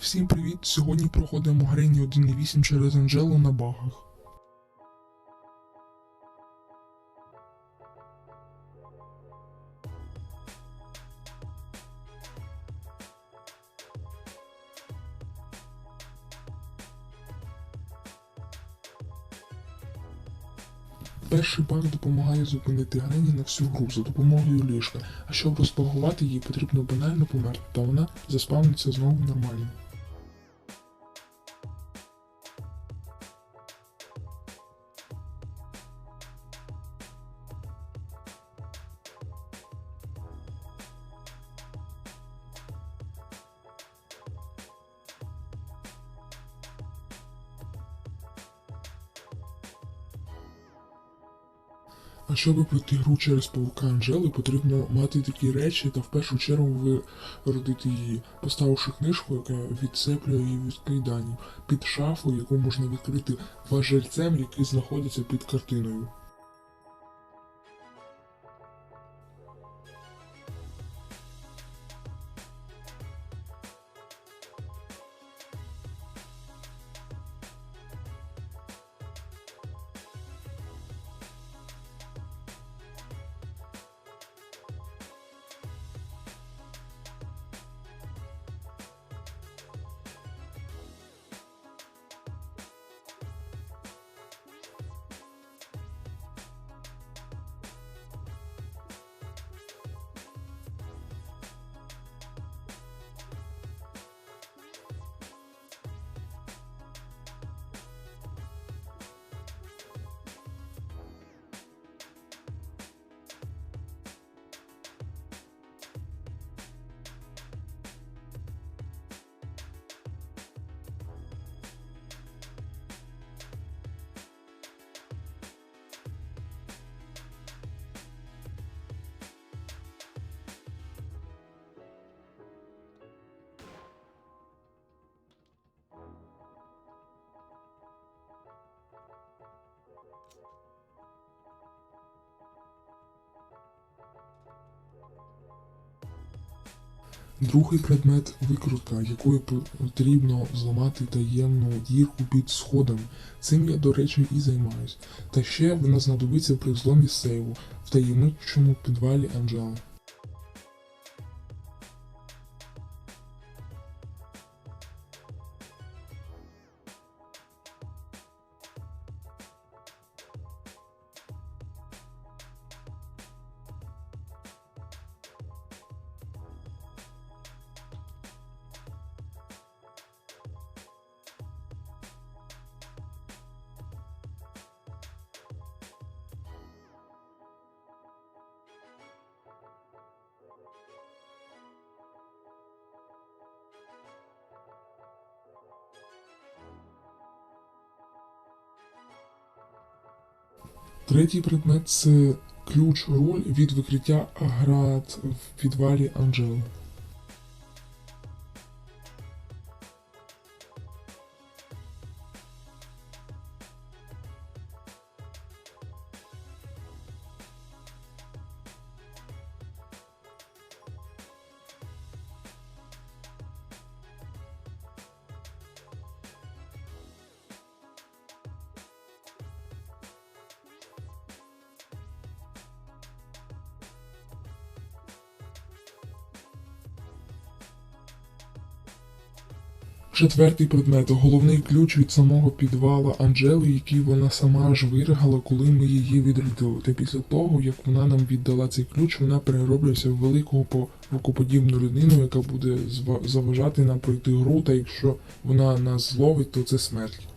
Всім привіт! Сьогодні проходимо грині 1.8 через Анджелу на багах. Перший баг допомагає зупинити Грені на всю гру за допомогою ліжка, а щоб розпагувати її, потрібно банально померти, та вона заспавниться знову нормально. А щоб пройти гру через паука Анжели, потрібно мати такі речі та в першу чергу виродити її, поставивши книжку, яка відцеплює її від кайданів, під шафу, яку можна відкрити важельцем, який знаходиться під картиною. Другий предмет викрутка, якою потрібно зламати таємну дірку під сходом. Цим я, до речі, і займаюсь. Та ще вона знадобиться при зломі сейву в таємничому підвалі Анджели. Третій предмет це ключ руль від викриття град в підвалі Анджели. Четвертий предмет головний ключ від самого підвала Анжели, який вона сама ж виригала, коли ми її відрядили. Та після того, як вона нам віддала цей ключ, вона перероблюється в великого павукоподібну людину, яка буде заважати нам пройти гру, та якщо вона нас зловить, то це смерть.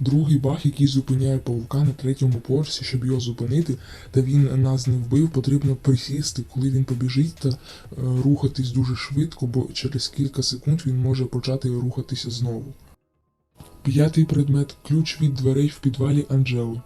Другий баг, який зупиняє павука на третьому поверсі, щоб його зупинити, та він нас не вбив, потрібно присісти, коли він побіжить та е, рухатись дуже швидко, бо через кілька секунд він може почати рухатися знову. П'ятий предмет ключ від дверей в підвалі Анджели.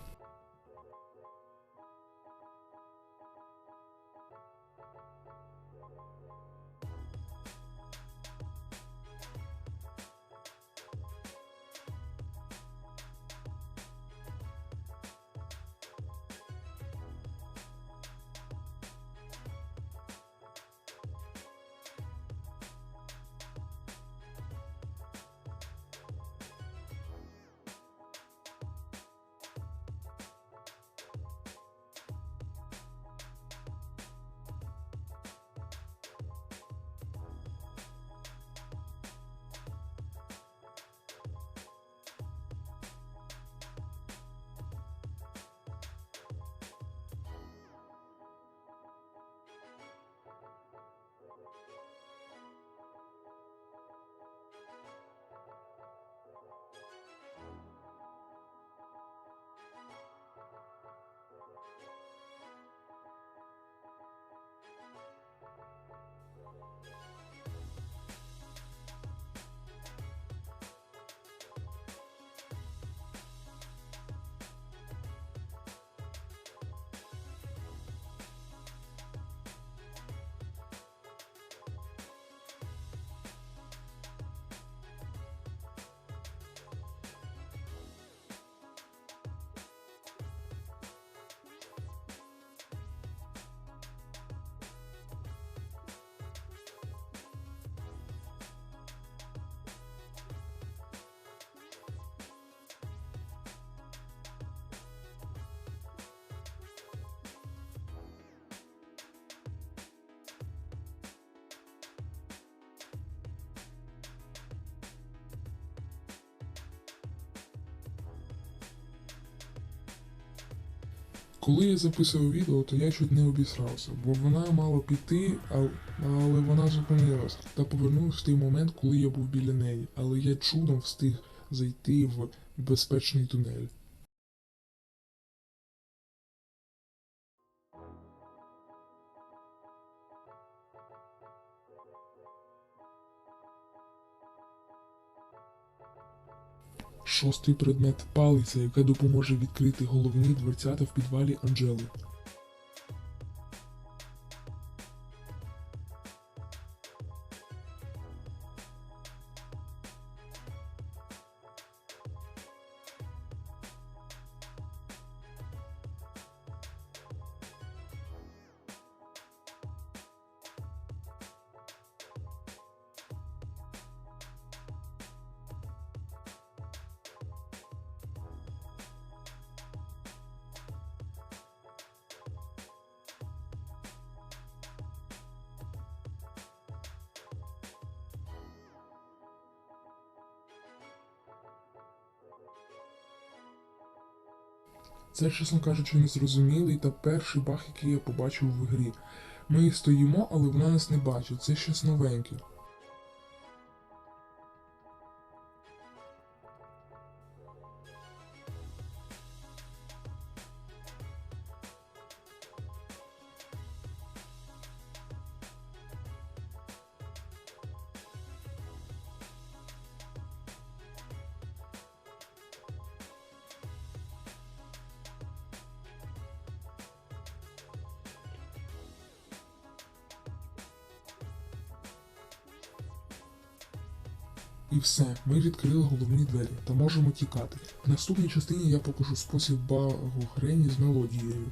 Коли я записував відео, то я чуть не обісрався, бо вона мала піти, але вона зупинилась та повернулась в той момент, коли я був біля неї. Але я чудом встиг зайти в безпечний тунель. Шостий предмет палиця, яка допоможе відкрити головні дверцята в підвалі Анджели. Це, чесно кажучи, незрозумілий та перший баг, який я побачив в грі. Ми стоїмо, але вона нас не бачить. Це щось новеньке. І все, ми відкрили головні двері та можемо тікати. В наступній частині я покажу спосіб багу Грені з мелодією.